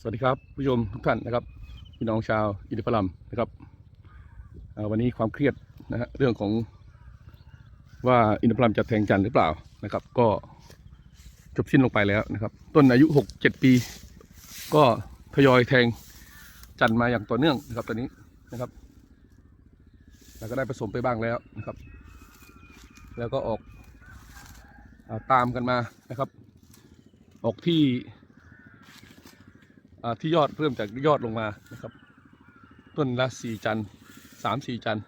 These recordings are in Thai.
สวัสดีครับผู้ชมทุกท่านนะครับพี่น้องชาวอินทผลัมนะครับวันนี้ความเครียดนะฮะเรื่องของว่าอินทผลัมจะแทงจันหรือเปล่านะครับ ก็จบสิ้นลงไปแล้วนะครับ ต้นอายุหกเจ็ดปี ก็ทยอยแทงจันมาอย่างต่อเนื่องนะครับตอนนี้นะครับแล้วก็ได้ผสมไปบ้างแล้วนะครับ แล้วก็ออกอาตามกันมานะครับ ออกที่ ที่ยอดเริ่มจากยอดลงมานะครับ ต้นละสี่จันทร์สามสี่จันทร์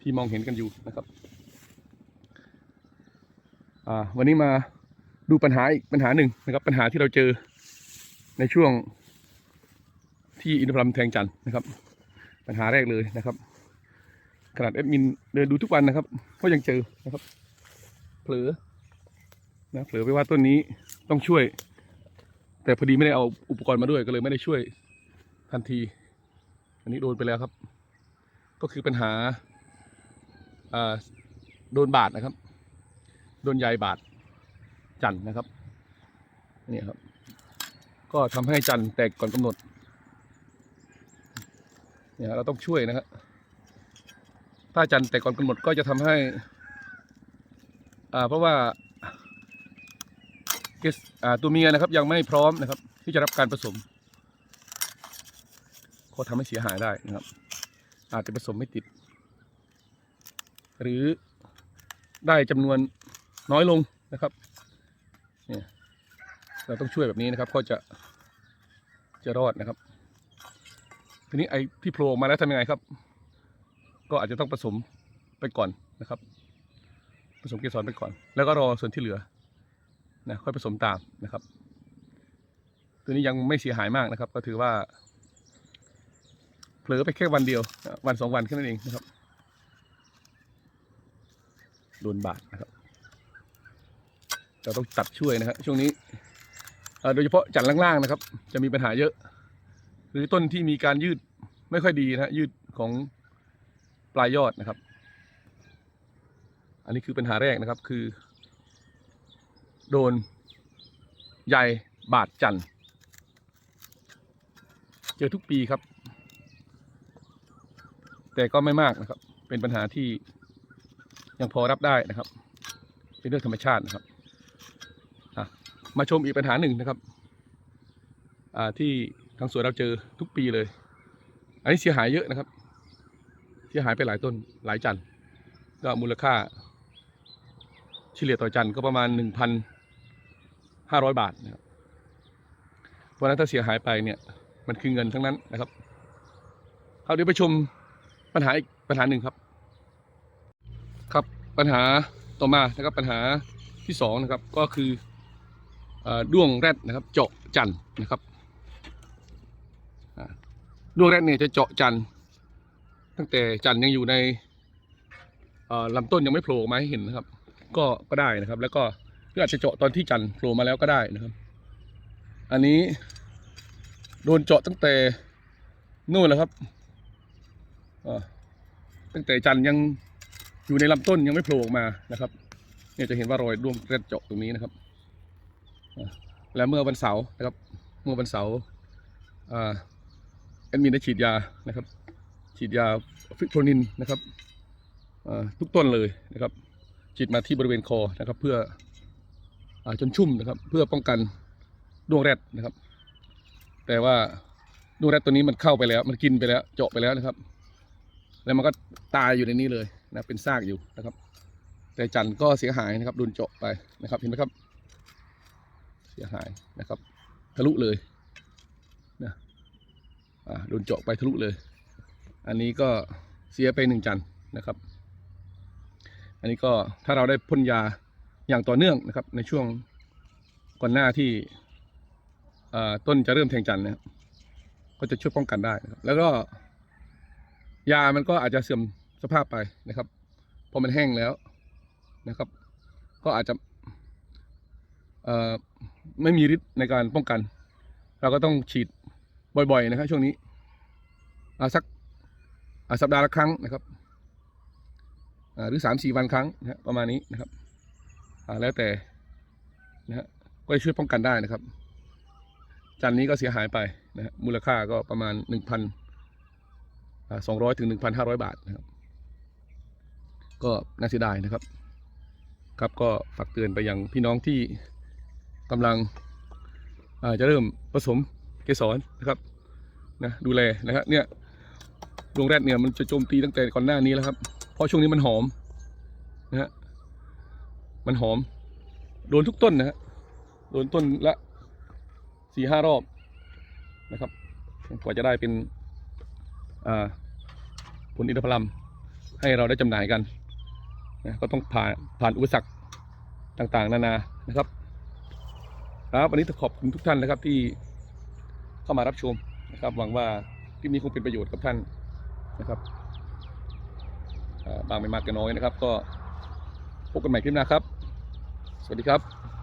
ที่มองเห็นกันอยู่นะครับวันนี้มาดูปัญหาอีกปัญหาหนึ่งนะครับ ปัญหาที่เราเจอในช่วงที่อินทผลัมแทงจันทร์นะครับ ปัญหาแรกเลยนะครับขนาดแอดมินเดินดูทุกวันนะครับก็ยังเจอนะครับ เผลอนะเผลอไปว่าต้นนี้ต้องช่วย แต่พอดีไม่ได้เอาอุปกรณ์มาด้วยก็เลยไม่ได้ช่วยทันที อันนี้โดนไปแล้วครับ ก็คือปัญหาโดนบาดนะครับ โดนใยบาดจันทร์นะครับนี่ครับ ก็ทำให้จันทร์แตกก่อนกำหนดเนี่ยเราต้องช่วยนะครับถ้าจันทร์แตกก่อนกำหนดก็จะทำให้อ่าเพราะว่า เกสตัวเมียนะครับยังไม่พร้อมนะครับ ที่จะรับการผสมก็ทำให้เสียหายได้นะครับ อาจจะผสมไม่ติด หรือได้จำนวนน้อยลงนะครับเนี่ยเราต้องช่วยแบบนี้นะครับ ก็จะจะรอดนะครับ ทีนี้ไอ้ที่โผล่มาแล้วทำยังไงครับ ก็อาจจะต้องผสมไปก่อนนะครับ ผสมเกสรไปก่อน แล้วก็รอส่วนที่เหลือ นะค่อยผสมตามนะครับ ตัวนี้ยังไม่เสียหายมากนะครับ ก็ถือว่าเผลอไปแค่วันเดียว วันสองวันแค่นั้นเองนะครับโดนบาดนะครับเราต้องตัดช่วยนะครับช่วงนี้โดยเฉพาะจันทร์ล่างๆนะครับ จะมีปัญหาเยอะ หรือต้นที่มีการยืดไม่ค่อยดีนะฮะยืดของปลายยอดนะครับ อันนี้คือปัญหาแรกนะครับ คือ โดนใยบาดจันทร์เจอทุกปีครับ แต่ก็ไม่มากนะครับ เป็นปัญหาที่ยังพอรับได้นะครับ เป็นเรื่องธรรมชาตินะครับมาชมอีกปัญหาหนึ่งนะครับที่ทางสวนเราเจอทุกปีเลย อันนี้เสียหายเยอะนะครับ เสียหายไปหลายต้นหลายจันทร์ก็มูลค่าเฉลี่ยต่อจันทร์ก็ประมาณหนึ่งพัน ห้าร้อยบาทนะครับเพราะฉะนั้นถ้าเสียหายไปเนี่ย มันคือเงินทั้งนั้นนะครับเอาเดี๋ยวไปชมปัญหาอีกปัญหาหนึ่งครับ ครับปัญหาต่อมานะครับปัญหาที่สองนะครับก็คืออด้วงแรดนะครับเจาะจันทร์นะครับด้วงแรดเนี่ยจะเจาะจันทร์ตั้งแต่จันทร์ยังอยู่ในลำต้นยังไม่โผล่ออกมาให้เห็นนะครับ ก็ก็ได้นะครับ แล้วก็ หรืออาจจะเจาะตอนที่จันทร์โผล่มาแล้วก็ได้นะครับ อันนี้ โดนเจาะตั้งแต่นู่นแหละครับตั้งแต่จันทร์ยังอยู่ในลำต้นยังไม่โผล่ออกมานะครับ เนี่ยจะเห็นว่ารอยด้วงเร็ดเจาะตรงนี้นะครับ และเมื่อวันเสาร์นะครับ เมื่อวันเสาร์อ่าแอดมินได้ฉีดยานะครับ ฉีดยาฟิโทนินนะครับทุกต้นเลยนะครับ ฉีดมาที่บริเวณคอนะครับ เพื่อ จนชุ่มนะครับ เพื่อป้องกันดวงแรดนะครับ แต่ว่าดวงแรดตัวนี้มันเข้าไปแล้ว มันกินไปแล้ว เจาะไปแล้วนะครับ แล้วมันก็ตายอยู่ในนี้เลยนะเป็นซากอยู่นะครับ แต่จันทร์ก็เสียหายนะครับโดนเจาะไปนะครับ เห็นไหมครับ เสียหายนะครับ ทะลุเลยนะอ่าโดนเจาะไปทะลุเลย อันนี้ก็เสียไปหนึ่งจันทร์นะครับ อันนี้ก็ถ้าเราได้พ่นยา อย่างต่อเนื่องนะครับ ในช่วงก่อนหน้าที่ต้นจะเริ่มแทงจันนะครับก็จะช่วยป้องกันได้นะครับ แล้วก็ยามันก็อาจจะเสื่อมสภาพไปนะครับพอมันแห้งแล้วนะครับ ก็อาจจะไม่มีฤทธิ์ในการป้องกัน เราก็ต้องฉีดบ่อยๆนะครับช่วงนี้สักสัปดาห์ละครั้งนะครับหรือสามสี่วันครั้งนะประมาณนี้นะครับ แล้วแต่นะฮะก็ช่วยป้องกันได้นะครับ จันนี้ก็เสียหายไปนะฮะมูลค่าก็ประมาณหนึ่งพันสองร้อยถึงหนึ่งพันห้าร้อยบาทนะครับ ก็น่าเสียดายนะครับ ครับก็ฝากเตือนไปยังพี่น้องที่กำลังจะเริ่มผสมเกสรนะครับนะดูแลนะครับเนี่ยดวงแรดเนี่ยมันจะโจมตีตั้งแต่ก่อนหน้านี้แล้วครับเพราะช่วงนี้มันหอมนะฮะ มันหอม โดนทุกต้นนะฮะโดนต้นละสี่ห้ารอบนะครับ กว่าจะได้เป็นผลอินทผลัมให้เราได้จำหน่ายกันนะก็ต้องผ่านผ่านอุปสรรคต่างๆ นานานะครับครับวันนี้ขอบคุณทุกท่านนะครับที่เข้ามารับชมนะครับ หวังว่าคลิปนี้คงเป็นประโยชน์กับท่านนะครับบางไม่มากก็น้อยนะครับ ก็พบกันใหม่คลิปหน้าครับ สวัสดีครับ